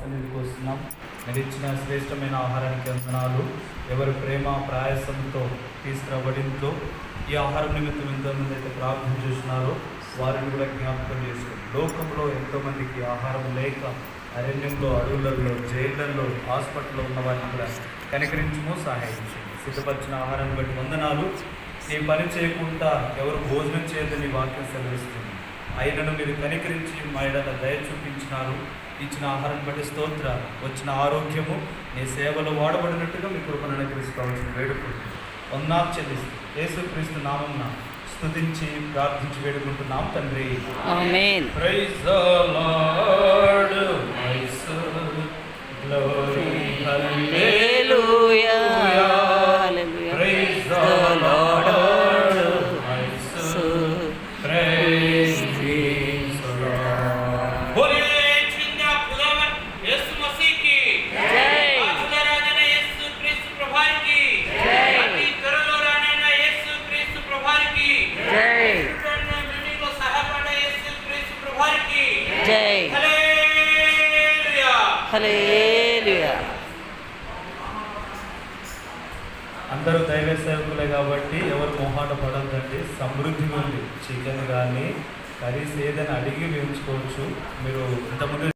సన్నిధికి వస్తున్నాం? మీరు ఇచ్చిన శ్రేష్టమైన ఆహారానికి వందనాలు. ఎవరి ప్రేమ ప్రయాసంతో తీసుకురాబడిందో ఈ ఆహారం నిమిత్తం ఎంతోమంది అయితే ప్రార్థన చేస్తున్నారో వారిని కూడా జ్ఞాపకం చేసుకోండి. లోకంలో ఎంతోమందికి ఆహారం లేక అరణ్యంలో అడవులలో జైళ్ళల్లో హాస్పిటల్లో ఉన్న వారిని కూడా కనికరించము సహాయం సిద్ధపరిచిన ఆహారాన్ని బట్టి వందనాలు. ఈ పని చేయకుండా ఎవరు భోజనం చేయదని వాక్యం సెలవిస్తుంది. అయినను మీరు కనికరించి మా ఎడల దయ చూపించినారు. ఇచ్చిన ఆహారం బట్టి స్తోత్ర వచ్చిన ఆరోగ్యము నీ సేవలో వాడబడినట్టుగా మీ కృపను అనుగ్రహిస్తామని వేడుకుంటున్నాం. వందా చెల్లిస్తూ యేసుక్రీస్తు నామంన స్తుతించి ప్రార్థించి వేడుకుంటున్నాం తండ్రి. Glory, జై. అందరూ దైవ సేవకులే కాబట్టి ఎవరు మొహాట పడద్దండి. సమృద్ధి ఉంది. చికెన్ కానీ కర్రీస్ ఏదైనా అడిగి పెంచుకోవచ్చు మీరు ఇంతకుముందు